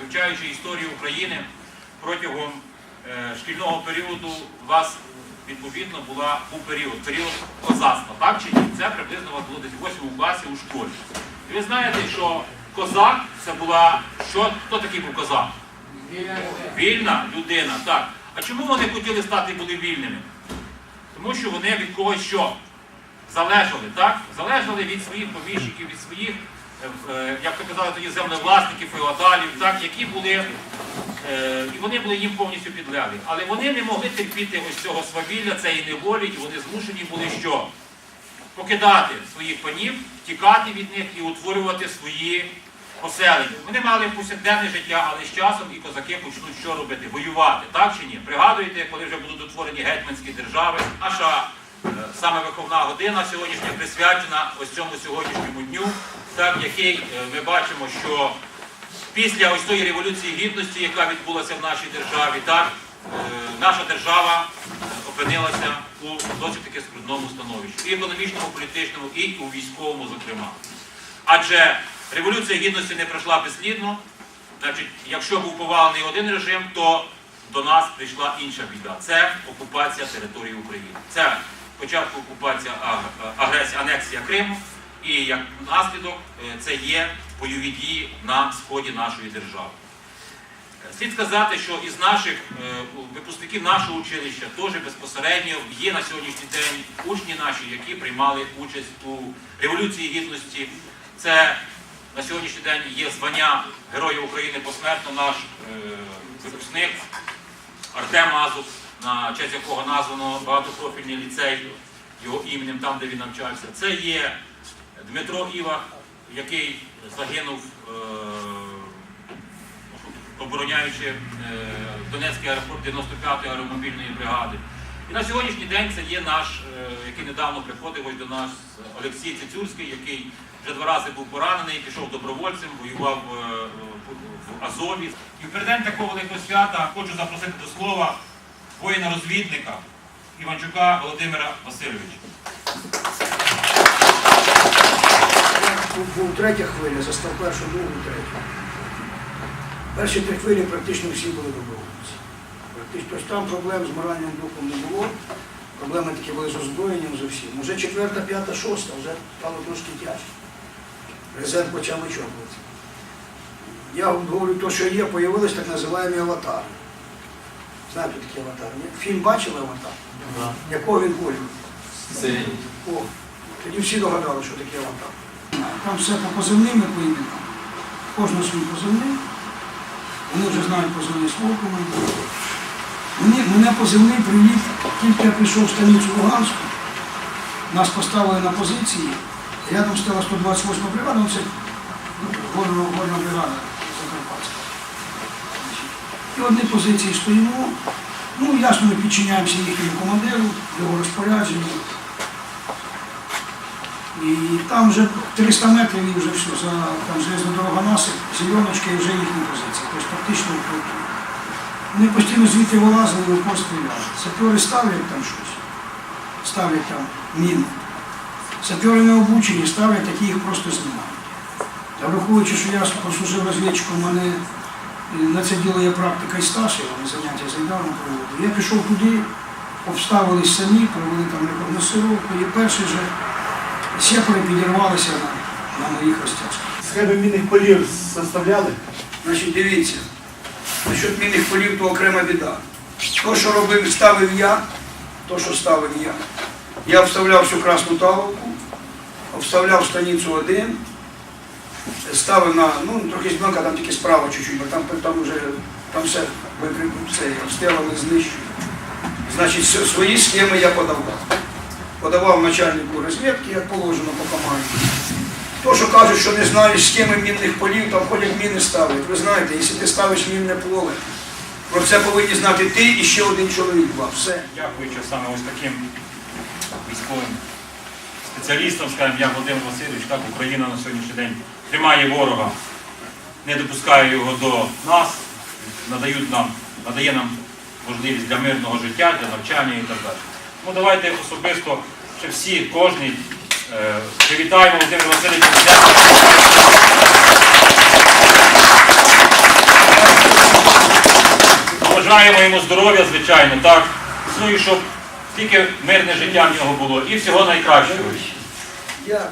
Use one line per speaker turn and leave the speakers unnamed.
вивчаючи історію України протягом е, шкільного періоду, у вас відповідно була був період, період козацтва, так чи ні? Це приблизно у вас було десь в 8 класі у школі. І ви знаєте, що козак це була. Що, хто такий був козак? Вільна людина, так. А чому вони хотіли стати були вільними? Тому що вони від когось що? Залежали, так? Залежали від своїх поміщиків, від своїх, як то казали тоді, землевласників, феодалів, так, які були, е, і вони були їм повністю підлеглі. Але вони не могли терпіти ось цього свавілля, цієї неволі, і вони змушені були що? Покидати своїх панів, тікати від них і утворювати свої поселення. Вони мали повсякденне життя, але з часом і козаки почнуть що робити? Воювати, так чи ні? Пригадуєте, коли вже будуть утворені гетьманські держави, наша е, саме виховна година сьогоднішня присвячена ось цьому сьогоднішньому дню, так, який е, ми бачимо, що після ось тої революції гідності, яка відбулася в нашій державі, так, е, наша держава е, опинилася у досить таки скрутному становищі. І економічному, політичному, і у військовому, зокрема. Адже революція гідності не пройшла безслідно. Значить, якщо був повалений один режим, то до нас прийшла інша біда. Це окупація території України. Це спочатку окупація агресія, анексія Криму, і як наслідок е, це є бойові дії на сході нашої держави. Е, Слід сказати, що із наших е, випускників нашого училища теж безпосередньо є на сьогоднішній день учні наші, які приймали участь у Революції Гідності. Це на сьогоднішній день є звання Героя України посмертно наш е, випускник Артем Азов, на честь якого названо багатопрофільний ліцей його іменем, там, де він навчався. Це є Дмитро Івах, який загинув. е, обороняючи е, Донецький аеропорт 95-ї аеромобільної бригади. І на сьогоднішній день це є наш, е, який недавно приходив ось до нас, Олексій Цицюрський, який вже два рази був поранений, пішов добровольцем, воював в- Азові. І в переддень такого великого свята хочу запросити до слова воїна-розвідника Іванчука Володимира Васильовича.
Був, третя хвиля, застав першу, другу, третю. Перші три хвилі практично всі були добровольці. Тобто там проблем з моральним духом не було. Проблеми такі були з озброєнням з усім. Уже четверта, п'ята, шоста, вже стало трошки тяжче. Резерв почав вичерпуватися. Я говорю, то, що є, появились так називаємо аватари. Знаєте, такі аватари? Фільм бачили аватар? Якого він? О, тоді всі догадали, що таке аватар. Там все по позивним і по іменам. Кожен свій позивний. Вони вже знають командира. Мені, мене позивний привів, тільки я прийшов в станицю Луганську, нас поставили на позиції, рядом стала 128 бригада, ну це горна бригада Закарпатська. І одні позиції стоїмо. Ну, ясно, ми підчиняємося їхньому командиру, його розпорядженню. І там вже 300 метрів і вже все, за там железна дорога насип, зеленочка і вже їхні позиції. Тобто практично тут. Вони постійно звідти вилазили і упор стріляли. Сапери ставлять там щось, ставлять там міни. Сапери не обучені, ставлять, такі їх просто знімають. Та враховуючи, що я послужив розвідчиком, у мене е, на це діло є практика і стаж, я вони заняття з Айдаром проводив. Я пішов туди, обставились самі, провели там рекогносировку, і перший же сепари підірвалися на, на моїх розтяжках.
Схеми мінних полів составляли?
Значить, дивіться, насчет мінних полів, то окрема біда. То, що робив, ставив я, то, що ставив я. Я вставляв всю красну таволку, обставляв станицю один, ставив на, ну, трохи збанка, там тільки справа чуть-чуть, бо там, там вже там все викрив, все, обстрілами знищую. Значить, свої схеми я подавав. Подавав начальнику розвідки, як положено по команді. То, що кажуть, що не знають схеми мінних полів, там ходять міни ставлять. Ви знаєте, якщо ти ставиш мінне поле, про це повинні знати ти і ще один чоловік два. Все.
Дякуючи саме ось таким військовим спеціалістам, скажімо, як Володимир Васильович, так Україна на сьогоднішній день тримає ворога, не допускає його до нас, надають нам, надає нам можливість для мирного життя, для навчання і так далі. Ну Давайте особисто ще всі, кожний, е, привітаємо Володимира Васильовича. Бажаємо йому здоров'я, звичайно, так. Ну і щоб тільки мирне життя в нього було. І всього найкращого.
Дякую.